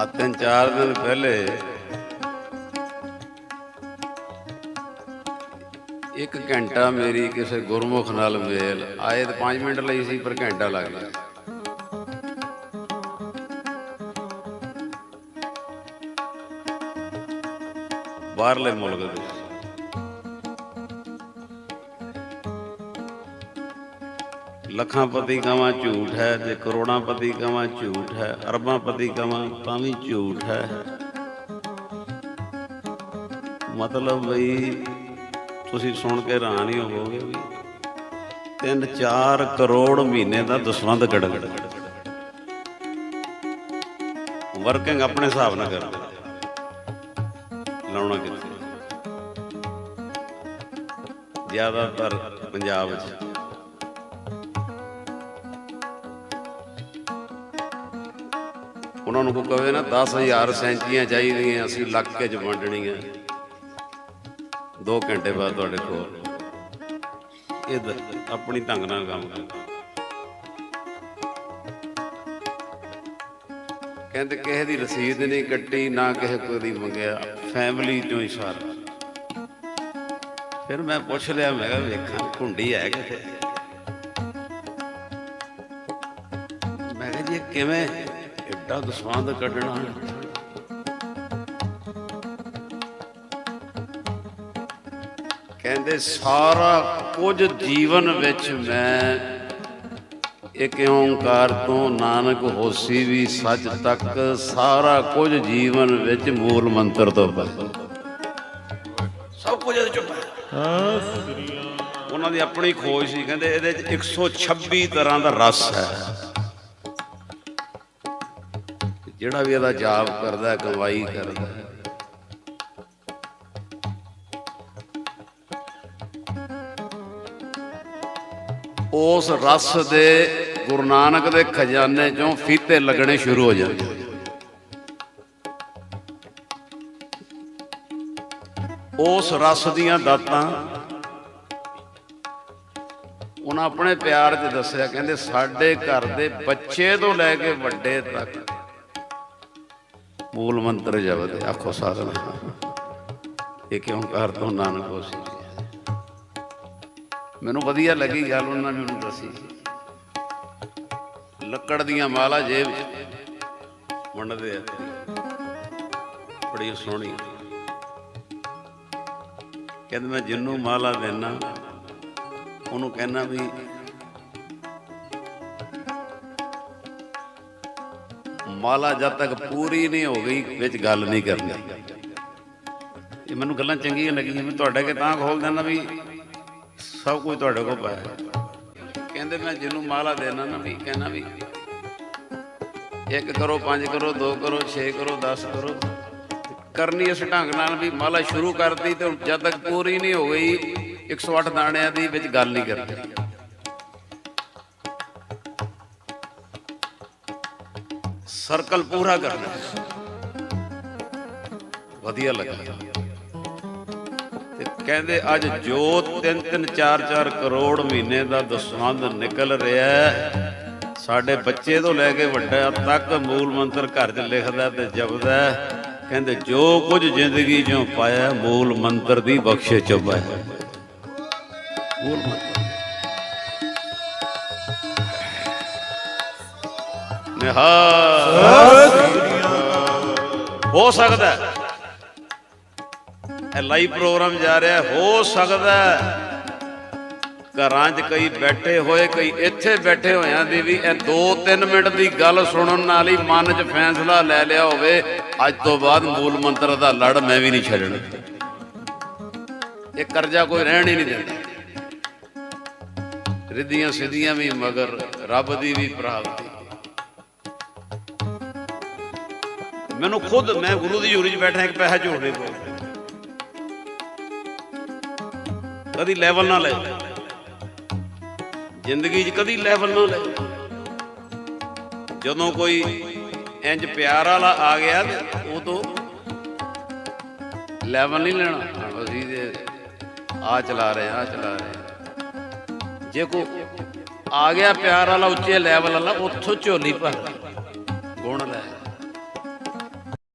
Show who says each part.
Speaker 1: ਆ ਤਿੰਨ ਚਾਰ ਦਿਨ ਪਹਿਲੇ ਇੱਕ ਘੰਟਾ ਮੇਰੀ ਕਿਸੇ ਗੁਰਮੁਖ ਨਾਲ ਮੇਲ। ਆਏ ਤਾਂ 5 ਮਿੰਟ ਲਈ ਸੀ, ਪਰ ਘੰਟਾ ਲੱਗ ਗਿਆ। ਬਾਹਰਲੇ ਮੁਲਕ ਦੇ। ਲੱਖਾਂ ਪਤੀ ਕਵਾਂ ਝੂਠ ਹੈ ਤੇ ਕਰੋੜਾਂ ਪਤੀ ਕਵਾਂ ਝੂਠ ਹੈ ਅਰਬਾਂ ਪਤੀ ਕਵਾਂ ਤਾਂ ਵੀ ਝੂਠ ਹੈ। ਮਤਲਬ ਬਈ ਤੁਸੀਂ ਸੁਣ ਕੇ ਹੈਰਾਨ ਹੀ ਹੋਵੋਗੇ ਵੀ 3-4 ਕਰੋੜ ਮਹੀਨੇ ਦਾ ਦਸਵੰਦ ਕੱਢ ਵਰਕਿੰਗ ਆਪਣੇ ਹਿਸਾਬ ਨਾਲ ਕਰਦੇ। ਲਾਉਣਾ ਕਿੱਥੇ? ਜ਼ਿਆਦਾਤਰ ਪੰਜਾਬ 'ਚ ਉਹਨਾਂ ਨੂੰ ਕੋ ਕਵੇ ਨਾ 10000 ਸੈਂਚੀਆਂ ਚਾਹੀਦੀਆਂ, ਅਸੀਂ ਇਲਾਕੇ 'ਚ ਵੰਡਣੀਆਂ। 2 ਘੰਟੇ ਬਾਅਦ ਤੁਹਾਡੇ ਕੋਲ। ਇਹ ਆਪਣੀ ਢੰਗ ਨਾਲ ਕੰਮ ਕਰਦਾ ਕਹਿੰਦੇ ਕਿਸੇ ਦੀ ਰਸੀਦ ਨਹੀਂ ਕੱਟੀ, ਨਾ ਕਿਸੇ ਕੋਈ ਦੀ ਮੰਗਿਆ ਫੈਮਿਲੀ ਚੋਂ ਹੀ ਸਾਰਾ। ਫਿਰ ਮੈਂ ਪੁੱਛ ਲਿਆ, ਮੈਂ ਕਿਹਾ ਵੇਖਾਂ, ਘੁੰਡੀ ਹੈ ਕਿਤੇ ਮੈਂ ਕਿਹਾ ਜੀ, ਇਹ ਕਿਵੇਂ ਐਡਾ ਦਸਵੰਦ ਕੱਢਣਾ ਕਹਿੰਦੇ ਸਾਰਾ ਕੁਝ ਜੀਵਨ ਵਿੱਚ ਮੈਂ ਇੱਕ ਓੰਕਾਰ ਤੋਂ ਨਾਨਕ ਹੋਸੀ ਵੀ ਸੱਚ ਤੱਕ ਸਾਰਾ ਕੁਝ ਜੀਵਨ ਵਿੱਚ ਮੂਲ ਮੰਤਰ ਤੋਂ ਪਤਾ ਸਭ ਕੁਝ ਇਹਦੇ ਚੁੱਪ ਹੈ। ਉਹਨਾਂ ਦੀ ਆਪਣੀ ਖੋਜ ਸੀ। ਕਹਿੰਦੇ ਇਹਦੇ ਚ 126 ਤਰ੍ਹਾਂ ਦਾ ਰਸ ਹੈ। ਜਿਹੜਾ ਵੀ ਇਹਦਾ ਜਾਪ ਕਰਦਾ ਹੈ, ਕਮਾਈ ਕਰਦਾ। ਉਸ ਰਸ ਦੇ ਗੁਰੂ ਨਾਨਕ ਦੇ ਖਜ਼ਾਨੇ ਚੋਂ ਫੀਤੇ ਲੱਗਣੇ ਸ਼ੁਰੂ ਹੋ ਜਾਂਦੇ। ਉਸ ਰਸ ਦੀਆਂ ਦਾਤਾਂ ਉਹਨਾਂ ਆਪਣੇ ਪਿਆਰ 'ਚ ਦੱਸਿਆ ਕਹਿੰਦੇ ਸਾਡੇ ਘਰ ਦੇ ਬੱਚੇ ਤੋਂ ਲੈ ਕੇ ਵੱਡੇ ਤੱਕ ਮੂਲ ਮੰਤਰ ਜਪਦੇ, ਆਖੋ ਸਾਧਨਾ ਇਹ ਕਿਉਂ ਕਰ ਤੋਂ ਨਾਨਕ ਹੋਸੀ ਮੈਨੂੰ ਵਧੀਆ ਲੱਗੀ ਗੱਲ, ਉਹਨਾਂ ਨੇ ਮੈਨੂੰ ਦੱਸੀ। ਲੱਕੜ ਦੀਆਂ ਮਾਲਾ ਜੇਬ ਵੰਡਦੇ ਆ। ਬੜੀ ਸੋਹਣੀ। ਕਹਿੰਦੇ ਮੈਂ ਜਿੰਨੂੰ ਮਾਲਾ ਦੇਣਾ ਉਹਨੂੰ ਕਹਿਣਾ ਵੀ ਮਾਲਾ ਜਦ ਤੱਕ ਪੂਰੀ ਨਹੀਂ ਹੋ ਗਈ, ਵਿੱਚ ਗੱਲ ਨਹੀਂ ਕਰਨੀ। ਇਹ ਮੈਨੂੰ ਗੱਲਾਂ ਚੰਗੀਆਂ ਲੱਗੀਆਂ ਮੈਂ ਤੁਹਾਡੇ ਕੇ ਤਾਂ ਖੋਲ ਦੇਣਾ ਵੀ ਸਭ ਕੁਝ ਤੁਹਾਡੇ ਕੋਲ ਪਾਇਆ। ਕਹਿੰਦੇ ਮੈਂ ਜਿਹਨੂੰ ਮਾਲਾ ਦੇਣਾ ਨਾ ਵੀ ਕਹਿਣਾ ਵੀ ਇੱਕ ਕਰੋ, ਪੰਜ ਕਰੋ, ਦੋ ਕਰੋ 6 ਕਰੋ 10 ਕਰੋ। ਕਰਨੀ ਇਸ ਢੰਗ ਨਾਲ ਵੀ ਮਾਲਾ ਸ਼ੁਰੂ ਕਰਤੀ ਤੇ ਜਦ ਤੱਕ ਪੂਰੀ ਨਹੀਂ ਹੋ ਗਈ 108 ਦਾਣਿਆਂ ਦੀ ਵਿੱਚ ਗੱਲ ਨਹੀਂ ਕਰਦੀ ਸਰਕਲ ਪੂਰਾ ਕਰਨਾ। ਵਧੀਆ ਲੱਗਾ ਤੇ ਕਹਿੰਦੇ ਅੱਜ ਜੋ 3 3 4 4 ਕਰੋੜ ਮਹੀਨੇ ਦਾ ਦਸਵੰਦ ਨਿਕਲ ਰਿਹਾ ਸਾਡੇ ਬੱਚੇ ਤੋਂ ਲੈ ਕੇ ਵੱਡਾ ਤੱਕ ਮੂਲ ਮੰਤਰ ਘਰ 'ਚ ਲਿਖਦਾ ਤੇ ਜਪਦਾ ਕਹਿੰਦੇ ਜੋ ਕੁਝ ਜ਼ਿੰਦਗੀ 'ਚੋਂ ਪਾਇਆ ਮੂਲ ਮੰਤਰ ਦੀ ਬਖਸ਼ਿਸ਼ 'ਚੋਂ ਪਾਇਆ। ਮੂਲ ਮੰਤਰ। ਨਿਹਾਲ। ਹੋ ਸਕਦਾ ਇਹ ਲਾਈਵ ਪ੍ਰੋਗਰਾਮ ਜਾ ਰਿਹਾ ਹੋ। ਸਕਦਾ ਘਰਾਂ 'ਚ ਕਈ ਬੈਠੇ ਹੋਏ, ਕਈ ਇੱਥੇ ਬੈਠੇ ਹੋਇਆਂ ਦੀ ਵੀ ਇਹ 2-3 ਮਿੰਟ ਦੀ ਗੱਲ ਸੁਣਨ ਨਾਲ ਹੀ ਮਨ 'ਚ ਫੈਸਲਾ ਲੈ ਲਿਆ ਹੋਵੇ। ਅੱਜ ਤੋਂ ਬਾਅਦ ਮੂਲ ਮੰਤਰ ਦਾ ਲੜ ਮੈਂ ਵੀ ਨਹੀਂ ਛੱਡਣਾ। ਇਹ ਕਰਜ਼ਾ ਕੋਈ ਰਹਿਣ ਹੀ ਨਹੀਂ ਦਿੰਦਾ। ਰਿੱਧੀਆਂ ਸਿੱਧੀਆਂ ਵੀ ਮਗਰ, ਰੱਬ ਦੀ ਵੀ ਪ੍ਰਾਪਤੀ। ਮੈਨੂੰ ਖੁਦ, ਮੈਂ ਗੁਰੂ ਦੀ ਹਜ਼ੂਰੀ 'ਚ ਬੈਠਾ, ਇੱਕ ਪੈਸਾ ਝੋੜ ਨਹੀਂ ਕਦੀ ਲੈਵਲ ਨਾ ਲੈ। ਜ਼ਿੰਦਗੀ 'ਚ ਕਦੀ ਲੈਵਲ ਨਾ ਲੈ। ਜਦੋਂ ਕੋਈ ਇੰਜ ਪਿਆਰ ਵਾਲਾ ਆ ਗਿਆ ਤੇ ਤੋਂ ਲੈਵਲ ਨਹੀਂ ਲੈਣਾ। ਅਸੀਂ ਤੇ ਆ ਚਲਾ ਰਹੇ ਆ ਚਲਾ ਰਹੇ ਜੇ ਕੋ ਆ ਗਿਆ ਪਿਆਰ ਵਾਲਾ, ਉੱਚੇ ਲੈਵਲ ਵਾਲਾ, ਉੱਥੋਂ ਝੋਲੀ ਭਰ